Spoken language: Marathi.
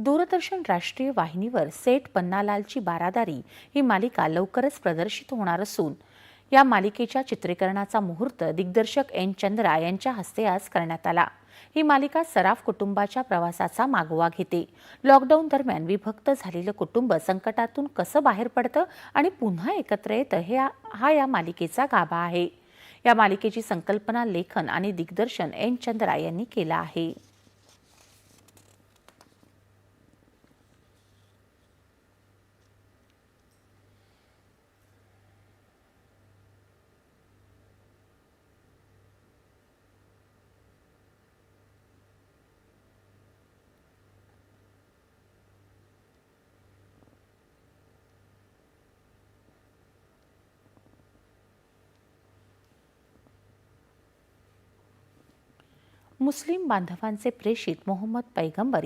दूरदर्शन राष्ट्रीय वाहिनीवर सेठ पन्नालालची बारादारी ही मालिका लवकरच प्रदर्शित होणार असून या मालिकेच्या चित्रीकरणाचा मुहूर्त दिग्दर्शक एन चंद्रा यांच्या हस्ते आज करण्यात आला. ही मालिका सराफ कुटुंबाच्या प्रवासाचा मागोवा घेते. लॉकडाऊन दरम्यान विभक्त झालेलं कुटुंब संकटातून कसं बाहेर पडतं आणि पुन्हा एकत्र येतं हे हा या मालिकेचा गाभा आहे. या मालिकेची संकल्पना लेखन आणि दिग्दर्शन एन चंद्रा यांनी केलं आहे. मुस्लिम बांधवांचे प्रेषित मोहम्मद पैगंबर